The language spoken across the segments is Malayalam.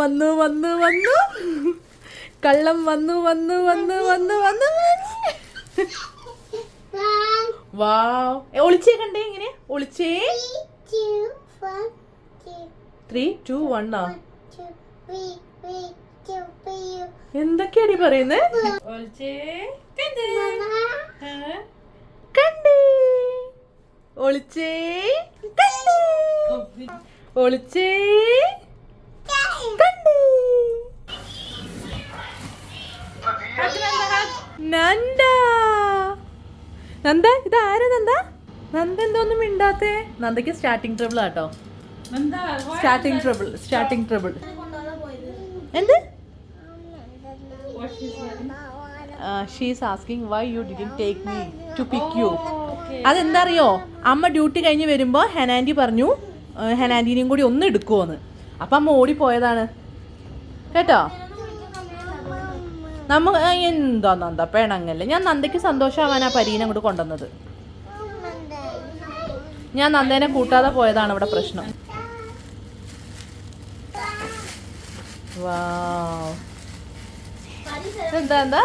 വന്നു വന്നു വന്നു. കള്ളം വന്നു വന്നു വന്നു വന്നു വന്നു. വാ ഒളിച്ചേ കണ്ടേ ഇങ്ങനെ? ഒളിച്ചേ? ത്രീ ടു വണ്ണാ എന്തൊക്കെയാടി പറയുന്നേ? ഒളിച്ചേ? കണ്ടേ? ആ, ഒളിച്ചേ? ഒളിച്ചേ? നന്ദ. നന്ദ. ഇത് ആരാ നന്ദ? നന്ദ എന്തോന്നും മിണ്ടാത്തേ? നന്ദയ്ക്ക് starting trouble auto starting trouble starting trouble എന്ത്? She's asking why you didn't take me to pick you അതെന്താ അറിയോ അമ്മ ഡ്യൂട്ടി കഴിഞ്ഞ് വരുമ്പോൾ ഹെനാൻഡി പറഞ്ഞു ഹെനാൻഡിനെയും കൂടി ഒന്ന് എടുക്കുമോന്ന് അപ്പം അമ്മ ഓടിപ്പോയതാണ്. കേട്ടോ? നമ്മ എന്തോ നന്ദ പെണങ്ങല്ലേ? ഞാൻ നന്ദയ്ക്ക് സന്തോഷമാവാൻ ആ പരീനെ അങ്ങോട്ട് കൊണ്ടുവന്നത്. ഞാൻ നന്ദേനെ കൂട്ടാതെ പോയതാണ് ഇവിടെ പ്രശ്നം. എന്താ എന്താ?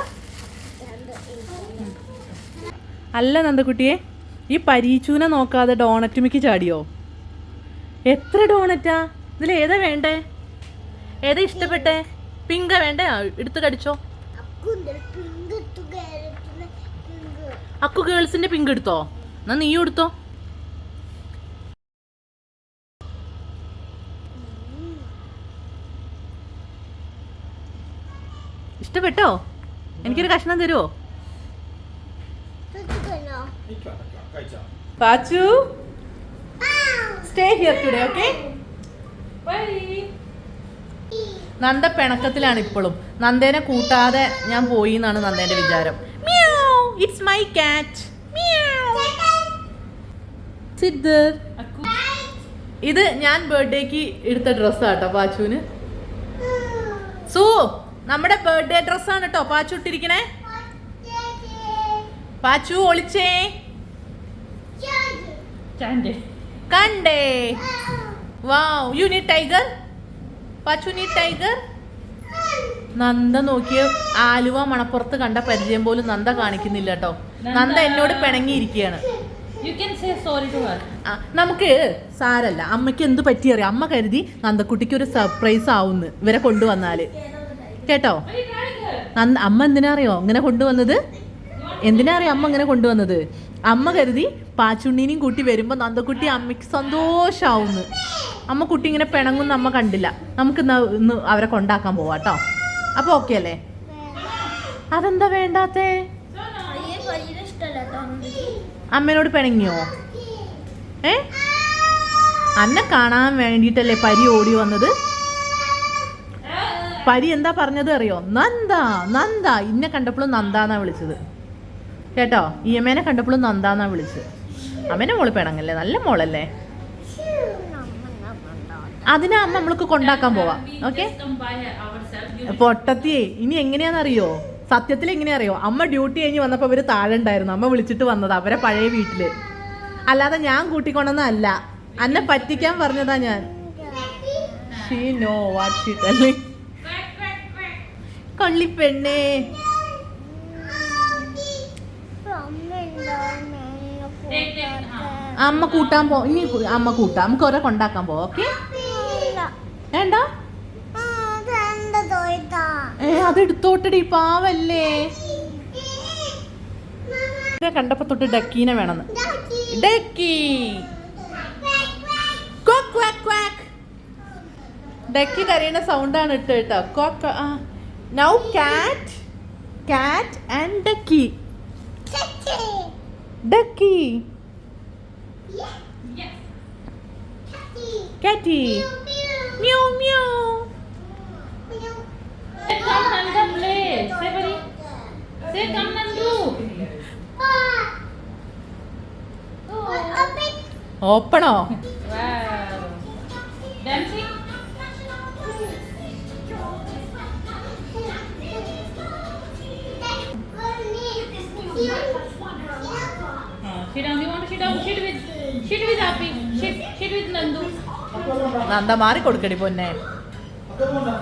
അല്ല നന്ദക്കുട്ടിയെ ഈ പരീച്ചൂനെ നോക്കാതെ ഡോണറ്റ് ഡോണറ്റുമിക്ക് ചാടിയോ? എത്ര ഡോണറ്റാ? ഇതിൽ ഏതാ വേണ്ടേ? ഏതാ ഇഷ്ടപ്പെട്ടേ? പിങ്ക വേണ്ടേ? എടുത്തു കടിച്ചോ. അക്കു ഗേൾസിന്റെ പിങ്ക് എടുത്തോ? എന്നാ നീയും എടുത്തോ. ഇഷ്ടപ്പെട്ടോ? എനിക്കൊരു കഷ്ണം തരുമോ Pachu stay here today okay Nanda പിണക്കത്തിലാണ് ഇപ്പോഴും നന്ദേനെ കൂട്ടാതെ ഞാൻ പോയി എന്നാണ് നന്ദേന്റെ വിചാരം. ഇറ്റ്സ് മൈ കാറ്റ് ഇത് ഞാൻ ബർത്ത്ഡേക്ക് എടുത്ത ഡ്രസ്സാട്ടോ പാച്ചുവിന്. സൂ നമ്മുടെ ബർത്ത്ഡേ ആണ് കേട്ടോ പാച്ചു ഇട്ടിരിക്കണേ. പാച്ചു ഒളിച്ചേ. കണ്ടേ. വാവ് യു നീ ടൈഗർ പച്ചു നീ ടൈഗർ നന്ദ നോക്കിയ ആലുവ മണപ്പുറത്ത് കണ്ട പരിചയം പോലും നന്ദ കാണിക്കുന്നില്ല കേട്ടോ. നന്ദ. എന്നോട് പിണങ്ങിയിരിക്കുകയാണ്. നമുക്ക് സാരല്ല അമ്മയ്ക്ക് എന്ത് പറ്റി അറിയാം. അമ്മ കരുതി നന്ദക്കുട്ടിക്ക് ഒരു സർപ്രൈസ് ആവുന്ന്. ഇവരെ കൊണ്ടുവന്നാൽ. കേട്ടോ? നന്ദ അമ്മ എന്തിനാ അറിയോ? ഇങ്ങനെ കൊണ്ടുവന്നത്? എന്തിനാ അറിയോ അമ്മ ഇങ്ങനെ കൊണ്ടുവന്നത്? അമ്മ കരുതി പാച്ചുണ്ണീനെയും കൂട്ടി വരുമ്പോൾ നന്ദക്കുട്ടി അമ്മയ്ക്ക് സന്തോഷമാവുന്നു അമ്മ കുട്ടി ഇങ്ങനെ പിണങ്ങുന്ന അമ്മ കണ്ടില്ല. നമുക്ക് ഇന്ന് അവരെ കൊണ്ടാക്കാൻ പോവാ കേട്ടോ അപ്പൊ ഓക്കെ അല്ലേ? അതെന്താ വേണ്ടാത്തേ? അമ്മേനോട് പിണങ്ങിയോ? ഏ? അന്നെ കാണാൻ വേണ്ടിട്ടല്ലേ പരി ഓടി വന്നത്? പരി എന്താ പറഞ്ഞത് അറിയോ? നന്ദ നന്ദ. ഇന്നെ കണ്ടപ്പോഴും നന്ദാന്നാ വിളിച്ചത്. കേട്ടോ ഈ അമ്മേനെ കണ്ടപ്പോഴും നന്ദാന്നാ വിളിച്ചത്. അമ്മേനെ മോൾ പെണങ്ങല്ലേ? നല്ല മോളല്ലേ? അതിനാ അമ്മ നമ്മൾക്ക് കൊണ്ടാക്കാൻ പോവാം. ഓക്കെ? പൊട്ടത്തിയെ ഇനി എങ്ങനെയാണെന്നറിയോ സത്യത്തിൽ എങ്ങനെയാറിയോ അമ്മ ഡ്യൂട്ടി കഴിഞ്ഞ് വന്നപ്പോൾ അവർ താഴെ ഉണ്ടായിരുന്നു. അമ്മ വിളിച്ചിട്ട് വന്നത് അവരെ പഴയ വീട്ടിൽ. അല്ലാതെ ഞാൻ കൂട്ടിക്കൊണ്ടെന്നല്ല അന്നെ പറ്റിക്കാൻ പറഞ്ഞതാ ഞാൻ. കൊള്ളി പെണ്ണേ വാട്ട് ഷീ. കൊള്ളിപ്പെണ്ണേ. അമ്മ കൂട്ടാൻ പോ ഇനി അമ്മ കൂട്ടാം. നമുക്ക് ഓരോ കൊണ്ടാക്കാൻ ഓക്കെ? വേണ്ട? ഏ അത് എടുത്തോട്ടടി പാവല്ലേ? കണ്ടപ്പോ തൊട്ട് ഡക്കീനെ വേണം ഡക്കി. ഡക്കി കരയുന്ന സൗണ്ടാണ് ഇട്ട് കേട്ടോ. Coke now cat cat and ducky ducky catty meow. Mew Come, Nanda, play. Say, buddy. Say, come, Nandu. ഓപ്പണോ dancing Sit down. You want to sit down? Sit with, sit with Api. Sit, sit with Nandu. Nanda മാറി കൊടുക്കടി പൊന്നെ.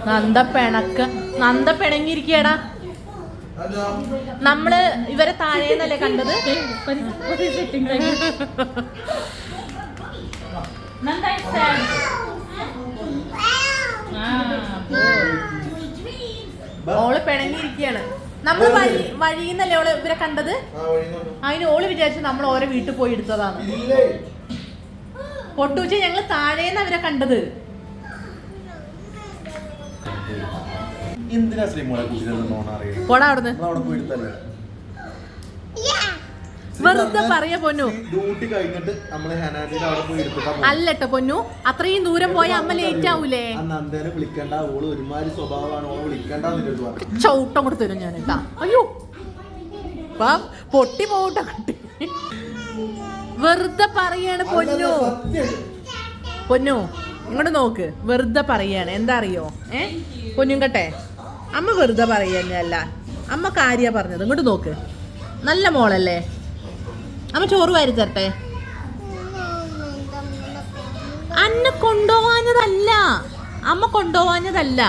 നന്ദ പിണക്ക. നന്ദ പിണങ്ങിയിരിക്കടാ നമ്മൾ ഇവരെ താഴേന്നല്ലേ കണ്ടത്. ഓൾ പിണങ്ങിയിരിക്കാണ് നമ്മൾ വഴി വഴിന്നല്ലേ ഓൾ ഇവരെ കണ്ടത്? അതിന് ഓൾ വിചാരിച്ചു നമ്മൾ ഓരോ വീട്ടിൽ പോയി എടുത്തതാണ്. പൊട്ടുവെച്ച് ഞങ്ങൾ താഴേന്ന് അവരെ കണ്ടത്. എന്തിനാ ശ്രീമോളെ കുട്ടികളുടെ പോടാ അവിടുന്ന്. അവിടെ പോയി എടുത്തല്ലേ വെറുതെ പറയാ പൊന്നു. ഡ്യൂട്ടി കഴിഞ്ഞിട്ട് നമ്മൾ ഹനാജിന്റെ അവിടെ പോയി എടുത്തിട്ടാ അല്ലട്ടോ പൊന്നു. അത്രയും ദൂരം പോയ അമ്മ ലേറ്റ് ആവൂലേ? നന്ദേനെ വിളിക്കണ്ട. ഓൾ ഒരുമാതിരി സ്വഭാവമാണ്. ഓളെ വിളിക്കണ്ട ചവിട്ടം കൊടുത്തു തരും ഞാൻ കേട്ടാ അയ്യോ. വാ, പൊട്ടി പോകട്ടെ കുട്ടി. വെറുതെ പറയാണ് പൊന്നു. പൊന്നു ഇങ്ങോട്ട് നോക്ക്. വെറുതെ പറയാണ്. എന്താ അറിയോ? ഏ? പൊന്നും കട്ടെ അമ്മ വെറുതെ പറയല്ല അമ്മ കാര്യ പറഞ്ഞത്. ഇങ്ങോട്ട് നോക്ക്. നല്ല മോളല്ലേ? അമ്മ ചോറ് വാരി തരട്ടെ. അന്നെ കൊണ്ടുപോവാഞ്ഞതല്ല അമ്മ കൊണ്ടുപോവാഞ്ഞതല്ല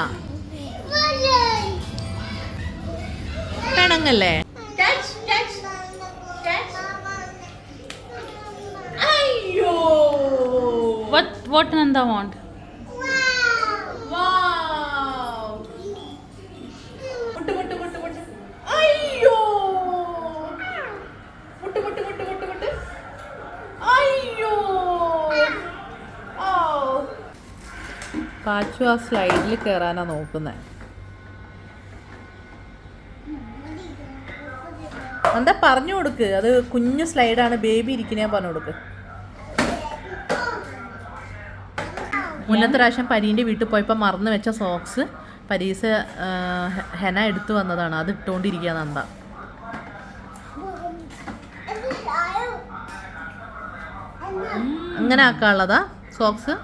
പെണങ്ങല്ലേ മുട്ട് What മുട്ട് അയ്യോ. ഓ പാച്ചു ആ സ്ലൈഡിൽ കയറാനാ നോക്കുന്നത് എന്താ പറഞ്ഞു കൊടുക്ക്. അത് കുഞ്ഞു സ്ലൈഡാണ് ബേബി ഇരിക്കുന്നേ പറഞ്ഞു കൊടുക്ക്. മുന്നത്തെ പ്രാവശ്യം പരീന്റെ വീട്ടിൽ പോയപ്പോൾ മറന്നു വെച്ച സോക്സ് പരീസ് ഹെന എടുത്തു വന്നതാണ്. അത് ഇട്ടുകൊണ്ടിരിക്കുക നന്ദ അങ്ങനെ ആക്കാനുള്ളതാ സോക്സ്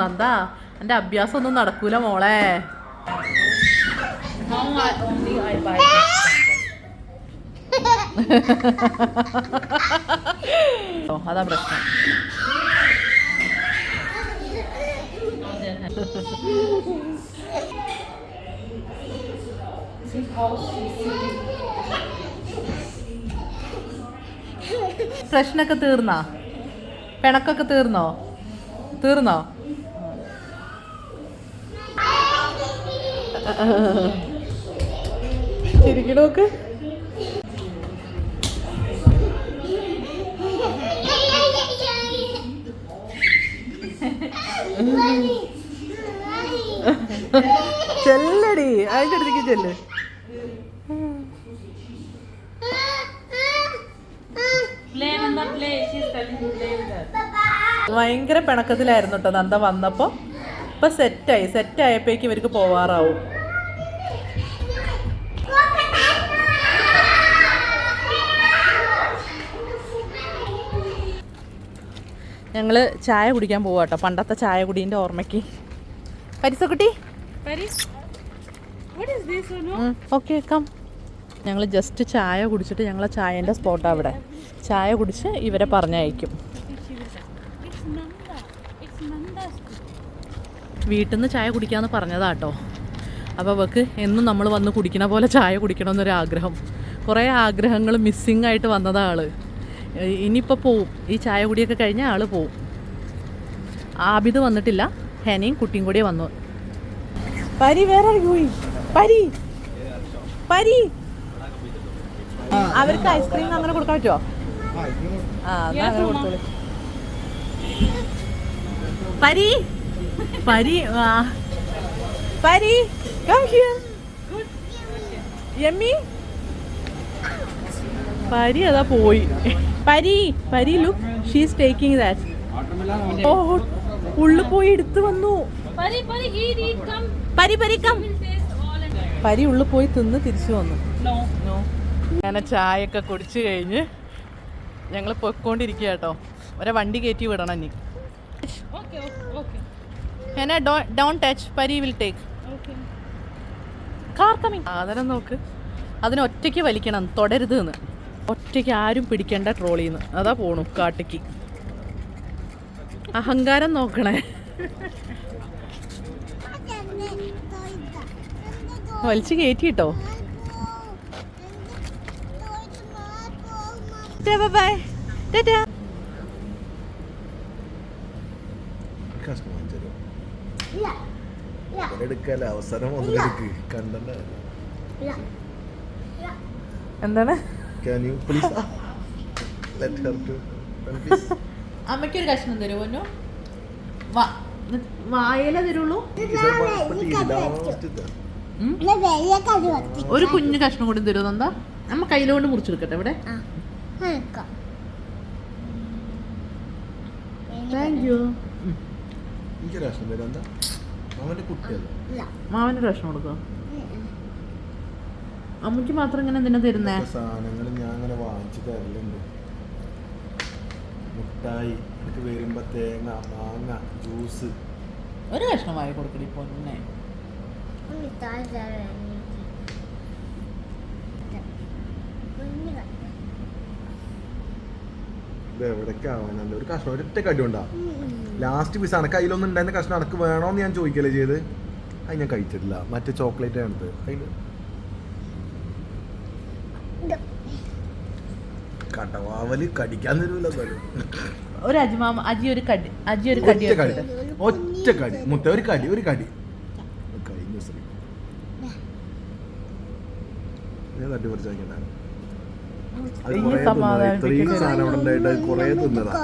നന്ദ എന്റെ അഭ്യാസം ഒന്നും നടക്കൂല മോളെ. അതാ പ്രശ്നം. പ്രശ്നമൊക്കെ തീർന്നാ? പിണക്കൊക്കെ തീർന്നോ? തീർന്നോ? ചിരിക്കണോക്ക് ചെല്ലടി. അതിന്റെ അടുത്തേക്ക് ചെല്ല്. ഭയങ്കര പിണക്കത്തിലായിരുന്നു കേട്ടോ നന്ദ വന്നപ്പോൾ ഇപ്പൊ സെറ്റായി സെറ്റ് ആയപ്പോഴേക്കും ഇവർക്ക് പോവാറാവും. ഞങ്ങൾ ചായ കുടിക്കാൻ പോവാ കേട്ടോ പണ്ടത്തെ ചായ കുടീന്റെ ഓർമ്മയ്ക്ക് പരിസക്കുട്ടി? ഓക്കെ കം ഞങ്ങൾ ജസ്റ്റ് ചായ കുടിച്ചിട്ട് ഞങ്ങളെ ചായേന്റെ സ്പോട്ടാണ് അവിടെ ചായ കുടിച്ച് ഇവരെ പറഞ്ഞയക്കും. വീട്ടിൽ നിന്ന് ചായ കുടിക്കാമെന്ന് പറഞ്ഞതാട്ടോ അപ്പോൾ അവൾക്ക് എന്നും നമ്മൾ വന്ന് കുടിക്കണ പോലെ ചായ കുടിക്കണമെന്നൊരു ആഗ്രഹം കുറേ ആഗ്രഹങ്ങൾ മിസ്സിങ് ആയിട്ട് വന്നതാണ് ഏ, ഇനിയിപ്പോൾ പോവും. ഈ ചായ കുടിയൊക്കെ കഴിഞ്ഞാൽ ആൾ പോവും. ആബിദ് വന്നിട്ടില്ല. ഹെനയും കുട്ടിയും കൂടിയേ വന്നു. പരി വേറെ പോയി? പരി. പരി. അവർക്ക് ഐസ്ക്രീം അങ്ങനെ കൊടുക്കാൻ പറ്റുമോ ആ അങ്ങനെ കൊടുത്തോളൂ. പരി. പരി പരി. കം ഹിയർ യമ്മി പരി അതാ പോയി. Pari Pari look she's taking that ഓ ഉള്ളു പോയി എടുത്തു വന്നു. പരി പരി കം. പരി ഉള്ളു പോയി തിന്ന് തിരിച്ചു വന്നു. അങ്ങനെ ചായയൊക്കെ കുടിച്ചു കഴിഞ്ഞ് ഞങ്ങൾ പൊയ്ക്കൊണ്ടിരിക്കുക കേട്ടോ ഒരെ വണ്ടി കയറ്റി വിടണം don't touch Pari will take. Car coming സാധനം നോക്ക്. അതിനൊറ്റയ്ക്ക് വലിക്കണം. തൊടരുത് എന്ന്. ഒറ്റയ്ക്ക് ആരും പിടിക്കേണ്ട നിന്ന് അതാ പോണു കാട്ടിക്ക്. അഹങ്കാരം നോക്കണേ. വലിച്ചു കയറ്റി കേട്ടോ ബൈ ടാറ്റാ അവസരം കണ്ടല്ല എന്താണ്? Can you please let her to അമ്മയ്ക്കൊരു കഷ്ണം തരുമോ പൊന്നു? വാ- വായല തരുള്ളൂ? ഒരു കുഞ്ഞു കഷ്ണം കൂടി തരുമോ എന്താ അമ്മ കയ്യിലോണ്ട് മുറിച്ചെടുക്കട്ടെ ഇവിടെ. താങ്ക് യു മാവനൊരു കഷ്ണം കൊടുക്കോ? അമ്മയ്ക്ക് മാത്രം ഇങ്ങനെ എന്തിനാ തരുന്നേ? സാധനങ്ങൾ ഞാൻ അങ്ങനെ വാങ്ങിച്ചു തരലുണ്ട്. മുട്ടായി എനിക്ക് വരുമ്പോ തേങ്ങ മാങ്ങ ജ്യൂസ്. ഒരു കഷ്ണം വായി ഇപ്പൊ പൊന്നെ. ഇത് എവിടേക്കാവാനല്ല ഒരു കഷ്ണം ഒരൊറ്റ കടി ഉണ്ടാ ലാസ്റ്റ് പീസ് അനക്ക് അതിലൊന്നും ഉണ്ടായിരുന്ന കഷ്ണം അനക്ക് വേണോന്ന് ഞാൻ ചോദിക്കല്ലേ ചെയ്ത്? അത് ഞാൻ കഴിച്ചിട്ടില്ല. മറ്റേ ചോക്ലേറ്റ് ആണ് അതിന് കടവാവൽ കടിക്കാൻ തരൂല ഒരു അജിമാമ അജി ഒരു കടി അജി ഒരു കടി ഒറ്റ കടി. ഒറ്റ കടി. മുത്ത ഒരു കടി ഒരു കടി. കഴിഞ്ഞ ശ്രീ ഞാൻ തട്ടി പറിച്ച് വാങ്ങിക്കണ്ട അത് കുറേ തിന്നതാ. ഇത്രയും സാധനം അവിടെ ഉണ്ടായിട്ട് കുറേ തിന്നതാ.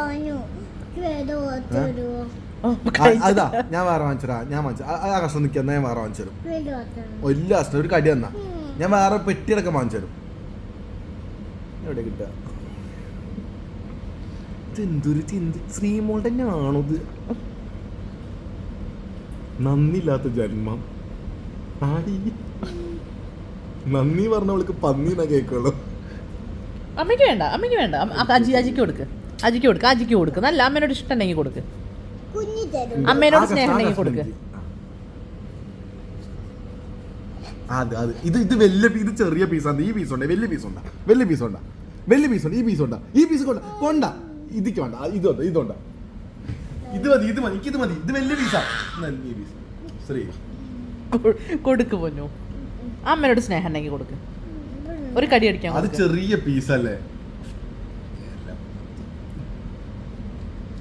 അതാ ഞാൻ വേറെ വാങ്ങിച്ചരാ ഞാൻ വാങ്ങിച്ച ആ- ആ കഷ്ണം നിൽക്കുന്ന ഞാൻ വേറെ വാങ്ങിച്ചു തരും. വലിയ കഷ്ണം ഒരു കടി തന്നാ. ഞാൻ വേറെ പെട്ടിയടക്കം വാങ്ങിച്ചു തരും. എവിടെ കിട്ടുക? ഇതെന്തൊരു ചിന്ത ശ്രീമോളുടെ തന്നെയാണോ ഇത് നന്ദില്ലാത്ത ജന്മം. ആടി. നന്ദി പറഞ്ഞവൾക്ക് പന്നി എന്നാ കേക്കുള്ളൂ. അമ്മയ്ക്ക് വേണ്ട അമ്മയ്ക്ക് വേണ്ട. അജി അജിക്ക് കൊടുക്ക്. അജിക്ക് കൊടുക്ക് അജിക്ക് കൊടുക്ക്. നല്ല അമ്മേനോട് ഇഷ്ടം ഉണ്ടെങ്കിൽ കൊടുക്ക്. കുഞ്ഞി തരും. അമ്മേനോട് സ്നേഹം ആ ഉണ്ടെങ്കിൽ കൊടുക്ക്. അത് അത്. ഇത് ഇത് വലിയ ഇത് ചെറിയ പീസാണ് ഈ പീസ് ഉണ്ട് വലിയ പീസ് ഉണ്ടാ വലിയ പീസ് ഉണ്ടാ വലിയ പീസ് ഉണ്ട് ഈ പീസ് ഉണ്ടാ ഈ പീസ് കൊണ്ട കൊണ്ട. ഇതിക്ക് വേണ്ട. ഇതുണ്ട് ഇതുണ്ട് ഇത് മതി ഇത് മതി എനിക്ക് ഇത് മതി. ഇത് വലിയ പീസാ ഈ പീസ് ശ്രീ കൊടുക്ക് പൊന്നു. അമ്മനോട് സ്നേഹം ഉണ്ടെങ്കിൽ കൊടുക്ക്. ഒരു കടി അടിക്കാം അത്. ചെറിയ പീസല്ലേ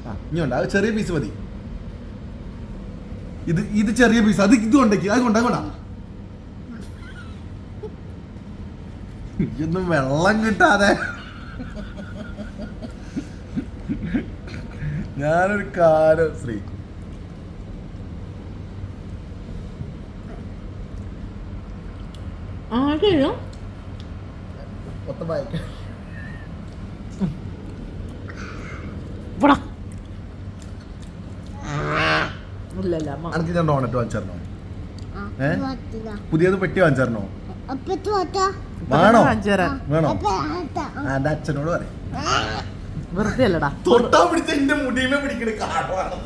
ആ ഇനി ഉണ്ട് അത് ചെറിയ പീസ് മതി. ഇത് ഇത് ചെറിയ പീസ് അത് ഇത് കൊണ്ടേക്ക് അത് കൊണ്ടാ കൊണ്ടാ ഇതൊന്നും വെള്ളം കിട്ടാതെ. ഞാനൊരു കാലം അനക്ക് ഞാൻ ഡോണറ്റ് വാങ്ങിച്ചേരണോ? ഏ? പുതിയത് പെട്ടി വാങ്ങിച്ചോ? വേണോ? വേണോ? അച്ഛനോട് പറയും. വെറുതെ അല്ലടാ തൊട്ടാ പിടിച്ച എന്റെ മുടിയുമേ പിടിക്കണ കാണുവാണ്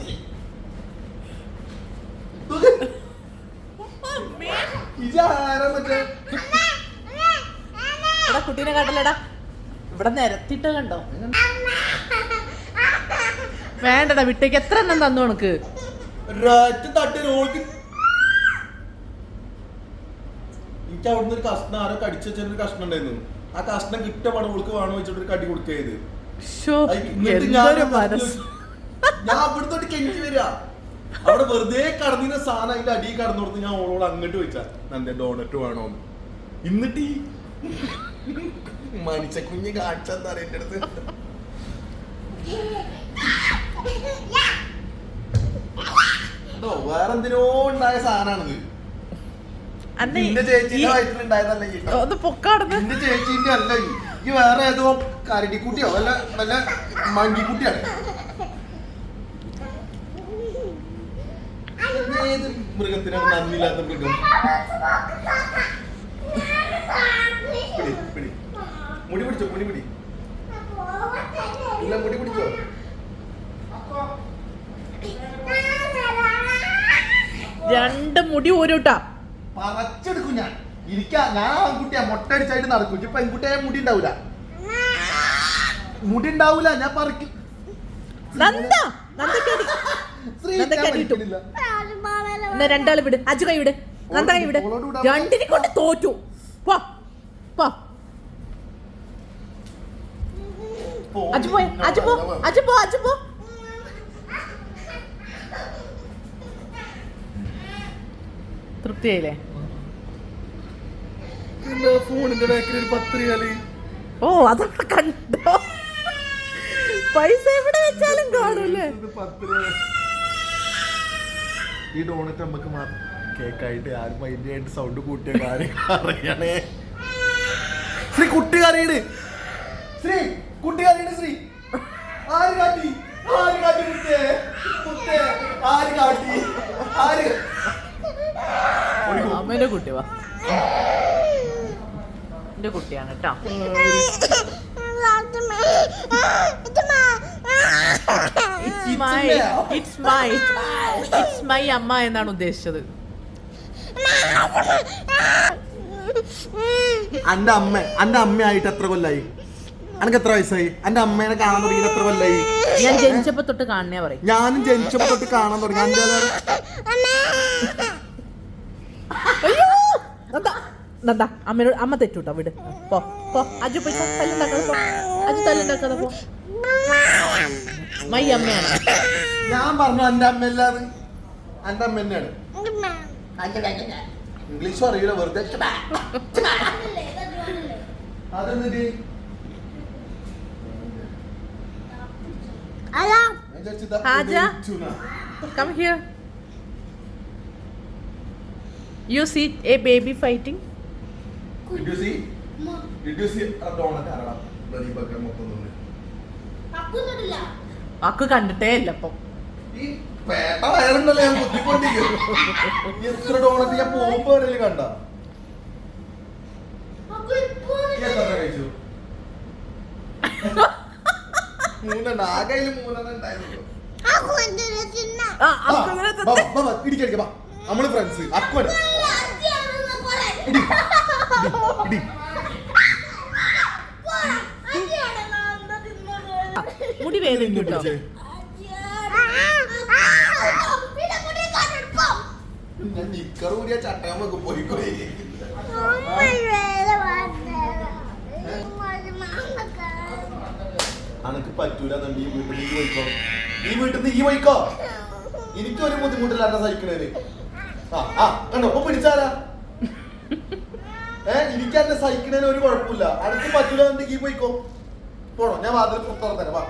എടാ കുട്ടീനെ കാട്ടല്ലടാ ഇവിടെ നിരത്തിട്ട് കണ്ടോ? വേണ്ടടാ വിട്ടേക്ക്. എത്ര എണ്ണം തന്നു ഉണക്ക് എനിക്ക് അവിടുന്ന് ഒരു കഷ്ണം ആരോ കടിച്ചു വെച്ചൊരു കഷ്ണം ഉണ്ടായിരുന്നു. ആ കഷ്ണം കിട്ടപാട് ഓൾക്ക് വേണം വെച്ചിട്ട് ഒരു കടി കൊടുക്കുക എന്തൊരു മനസ്സ്. ഞാൻ അവിടുത്തോട്ട് കെഞ്ചി വരിക അവിടെ വെറുതെ കടന്നിരുന്ന സാധനം അതിന്റെ അടിയിൽ കടന്നു കൊടുത്ത് ഞാൻ ഓളോട് അങ്ങോട്ട് ചോദിച്ചാ നന്റെ ഡോണറ്റ് വേണോന്ന് എന്നിട്ട് ഈ മനുഷ്യ കുഞ്ഞ് കാണിച്ചെന്താ എന്റെ അടുത്ത്? വേറെന്തിനോ ഉണ്ടായ സാധനമാണിത് ചേച്ചിന്റെ വയറ്റിലുണ്ടായതല്ല ചേച്ചിന്റെ അല്ല ഈ വേറെ ഏതോ കരടിക്കുട്ടിയോ? വല്ല വല്ല മങ്കിക്കുട്ടിയാണ് ഏത് മൃഗത്തിനാണ് നന്ദിയില്ലാത്ത മൃഗം? മുടി പിടിച്ചോ മുടി പിടി. ഇല്ല മുടി പിടിച്ചോ? രണ്ട് മുടി ഊരുട്ടാ. പറച്ചെടുക്കും ഞാൻ. ഇരിക്കാ. ഞാൻ ആൺകുട്ടിയാ. മുട്ട അടിച്ചായിട്ട് നടക്കും. ഇപ്പൊ പെൺകുട്ടിയായ മുടി ഉണ്ടാവൂല? മുടി ഉണ്ടാവൂല. ഞാൻ പറിക്കും. നന്ദ. നന്ദക്കടി. എന്നാ രണ്ടാൾ വിട്. അജു കൈ വിട്. നന്ദ കൈ വിട്. രണ്ടിനെ കൊണ്ട് തോറ്റു. പോ. പോ. പോ, അജു പോയി. അജു പോ. അജു പോ. അജു പോ. തൃപ്തിയായില്ലേ? ഫോണിന്റെ ബാക്കിൽ ഒരു പത്ത് റിയാൽ ഓ അതവിടെ കണ്ടോ? പൈസ എവിടെ വെച്ചാലും കാണൂല്ലേ. ഈ ഡോണറ്റ് നമുക്ക് കേക്കായിട്ട് ആരും മൈൻഡ് ആയിട്ട് സൗണ്ട് കൂട്ടിയ കാര്യം അറിയണേ. ശ്രീ കുട്ടി കറിയിട് ശ്രീ കുട്ടി കറിയിട് ശ്രീ. ആര് കാട്ടി? ആര് കാട്ടി കുട്ടേ? കുട്ടേ ആര് കാട്ടി? ആര്? അമ്മേന്റെ കുട്ടി വാ. എന്റെ കുട്ടിയാണ് കേട്ടോ it's my it's my it's my അമ്മ എന്നാണ് ഉദ്ദേശിച്ചത്. അന്റെ അമ്മ അന്റെ അമ്മയായിട്ട് എത്ര കൊല്ലായി? അനക്ക് എത്ര വയസ്സായി? അന്റെ അമ്മേനെ കാണാൻ തുടങ്ങി എത്ര കൊല്ലായി? ഞാൻ ജനിച്ചപ്പോ തൊട്ട് കാണണേ പറയും. ഞാനും ജനിച്ചപ്പോ തൊട്ട് കാണാൻ തുടങ്ങി. അന്റെ അയ്യോ നന്ദ അമ്മയോട് അമ്മ തെറ്റൂട്ടോ വിട്. പോ പോ. അജു പോയി തല്ലുണ്ടാക്കാതെ പോ. അജു തല്ലുണ്ടാക്കാതെ പോ. മൈ അമ്മയാണ്. ഞാൻ പറഞ്ഞു എന്റെ അമ്മ അല്ലാതെ എന്റെ അമ്മ തന്നെയാണ് ഇംഗ്ലീഷും അറിയില്ല വെറുതെ അതെന്നിട്ട് ഹാജ? Come here you see a baby fighting Did you see? Did you see ആ donut ആരെടാ? bloody burger മൊത്തം തിന്ന്. അക്ക് കണ്ടിട്ടേ ഇല്ല ഇപ്പൊ. ഈ പേട്ട വയറുണ്ടല്ലോ ഞാൻ കുത്തിക്കൊണ്ടിരിക്കുന്നു. ഈ എത്ര ഡോണറ്റ് ഞാൻ പോകുമ്പോ എവിടെയെങ്കിലും കണ്ട. എത്ര കഴിച്ചു? മൂന്നെണ്ണം. ആ കയ്യിൽ മൂന്നെണ്ണം ഉണ്ടായിരുന്നു. ഇടിക്കടിക്ക നമ്മൾ ഫ്രണ്ട്സ് ഇടി. മുടി വേദന കേട്ടോ അനക്ക് പറ്റൂല ഈ വീട്ടിൽ നീ പോയിക്കോ. ഈ വീട്ടിൽ ഈ പോയിക്കോ. എനിക്കൊരു ബുദ്ധിമുട്ടില്ല എന്നെ സഹിക്കണേന് ആ ആ കണ്ടോ? ഇപ്പൊ പിടിച്ചാരാ? ഏ എനിക്ക് എന്നെ സഹിക്കണേന് ഒരു കുഴപ്പമില്ല. അനക്ക് പറ്റൂല എന്നുണ്ടെങ്കിൽ പോയിക്കോ. പോണോ? ഞാൻ വാതിൽ പുറത്തിറങ്ങാം വാ.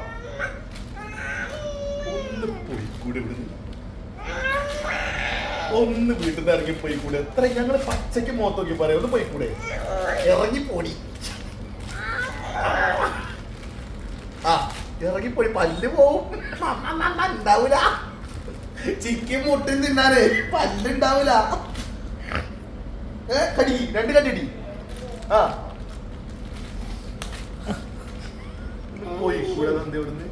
ഒന്ന് പോയിക്കൂടെ കൂടെ. ഒന്ന് വീട്ടിൽ നിന്ന് ഇറങ്ങി പോയിക്കൂടെ. എത്ര ഞങ്ങൾ പച്ചയ്ക്ക് മുഖത്ത് നോക്കി പറയാം. ഒന്ന് പോയിക്കൂടെ. ഇറങ്ങി പോടി ആ ഇറങ്ങിപ്പോയി പല്ല് പോവും. ഉണ്ടാവൂല. ചിക്കൻ മുട്ടിൽ തിന്നാനേ പല്ല് ഉണ്ടാവൂല. ഏ കടി. രണ്ട് കടിയടി ആ. പോയി കൂടെ ഇവിടുന്ന്.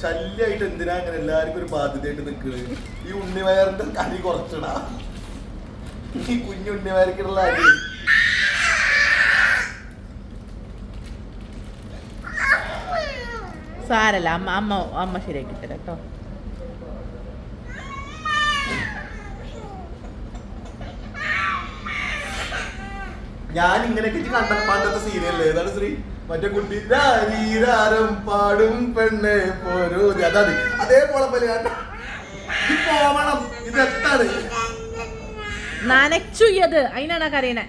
ശല്യായിട്ട് എന്തിനാ അങ്ങനെ എല്ലാവർക്കും ഒരു ബാധ്യതയായിട്ട് നിൽക്കുന്നത് ഈ ഉണ്ണിവയറിന്റെ കടി കുറച്ചടാ. ഈ കുഞ്ഞു ഉണ്ണിവയർക്കുള്ള അരി സാരല്ല അമ്മ അമ്മ അമ്മ ശരിയാക്കി തരാം കേട്ടോ. ഞാൻ ഇങ്ങനെയൊക്കെ കണ്ട പണ്ടത്തെ സീരിയല്ലേ ഏതാണ് ശ്രീ? മറ്റേ കുട്ടി രാരീരാരം പാടും പെണ്ണെ പോരൂ. അതാണ്. അതേപോലെ പോലെ പോവണം ഇത് എത്താണ്? നനച്ചു ഇത് അതിനാണ് കരയണേ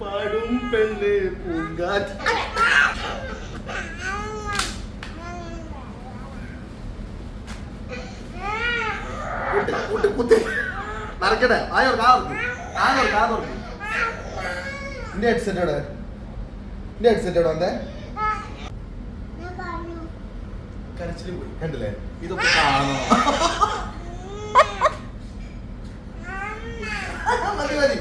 പാടും പെണ്ണെ പൂങ്കാറ്റ്. കുട്ടി കുട്ടി കുത്തി. നടക്കട്ടെ ആയോ കാർക്ക് ആയോ കാർക്ക് എന്റെ ഹെഡ്സെറ്റ് എവിടെ? എന്റെ ഹെഡ്സെറ്റ് എവിടെ വന്നേ? പോയി. ഇതൊക്കെ മതി മതി.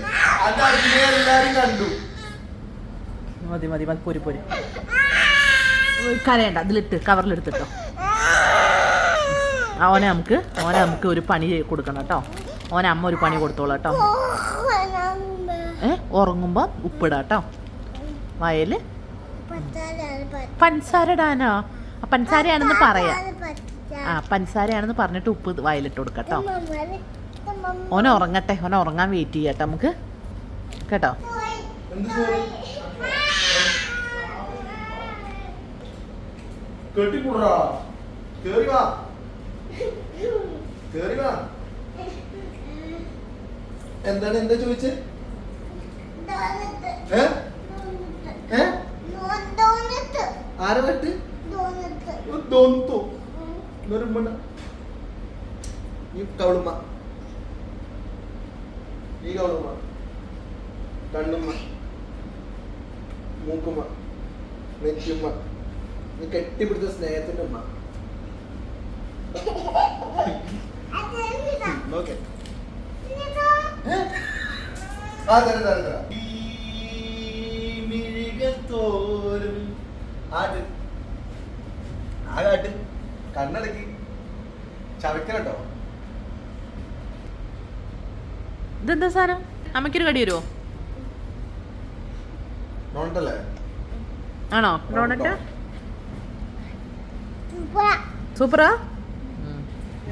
മതി പൊരി പൊരി. കരയണ്ട. ഇതിലിട്ട് കവറിലെടുത്തിട്ടോ. അവനെ നമുക്ക് അവനെ നമുക്ക് ഒരു പണി കൊടുക്കണം കേട്ടോ. ഓനെ അമ്മ ഒരു പണി കൊടുത്തോളാം കേട്ടോ. ഏ ഉറങ്ങുമ്പോൾ ഉപ്പിടാട്ടോ. വയൽ. പഞ്ചസാരടാനോ പച്ച പഞ്ചസാര ഇടാനോ ആ, പഞ്ചസാരയാണെന്ന് പറയാം. ആ പഞ്ചസാരയാണെന്ന് പറഞ്ഞിട്ട് ഉപ്പ് വയലിട്ട് കൊടുക്കട്ടോ ഓന ഉറങ്ങട്ടെ ഓന ഉറങ്ങാൻ വെയിറ്റ് ചെയ്യട്ടെ നമുക്ക്. കേട്ടോ? കെട്ടിപ്പുടാ കേറി വാ. കേറി വാ. എന്താണ് എന്താ ചോദിച്ചേ? ഡോണറ്റ്. ഏ? ഏ? ഡോണറ്റ്. ആരെ വെട്ട് ഡോണറ്റ്. ദൊന്തു നെരുമ്പണ്ട ഈ കവളുമ്മ. ഈ കവളുമ്മ. കണ്ണുമ്മ. മൂക്കുമ്മ. നെറ്റുമ്മ നീ കെട്ടിപ്പിടുത്ത സ്നേഹത്തിന്റെ ഉമ്മ. ഓക്കെ. ആ തരാം തരാം തരാം. ഈ മിഴികത്തോരും. ആട്ട് ആ കാട്ട് കണ്ണടക്കി ചവയ്ക്കണട്ടോ ഇതെന്താ സാധനം? അമ്മയ്ക്കൊരു കടി വരുമോ ആണോ? ഡോണറ്റ് സൂപ്പറാ.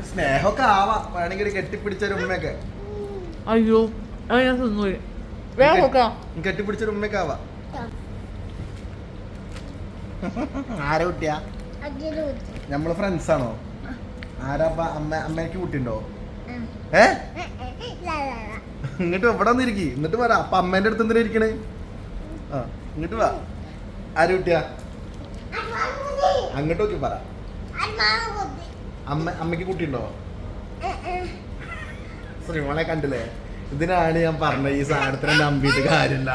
സ്നേഹമൊക്കെ ആവാ. വേണമെങ്കിൽ ഒരു കെട്ടിപ്പിടിച്ചൊരു ഉമ്മയൊക്കെ. അയ്യോ അത് ഞാൻ തിന്നൂല. വേറെ നോക്കാം. നീ കെട്ടിപ്പിടിച്ചൊരു ഉമ്മയൊക്കെ ആരാ കുട്ടിയാ? നമ്മൾ ഫ്രണ്ട്സ് ആണോ? ആരാ അമ്മ അമ്മയ്ക്ക് കുട്ടിയുണ്ടോ? ഏ? ഇങ്ങോട്ട് എവിടെ വന്നിരിക്കി എന്നിട്ട് പറ അപ്പൊ അമ്മേന്റെ അടുത്ത് എന്തിനാ ഇരിക്കണേ? ആ ഇങ്ങോട്ട് വാ. ആര് കുട്ടിയാ? അങ്ങോട്ട് നോക്കി പറ. അമ്മ അമ്മയ്ക്ക് കുട്ടിയുണ്ടോ? ശ്രീമോളെ കണ്ടില്ലേ? ഇതിനാണ് ഞാൻ പറഞ്ഞത് ഈ സാധനത്തിനെ നമ്പിയിട്ട് കാര്യമില്ല.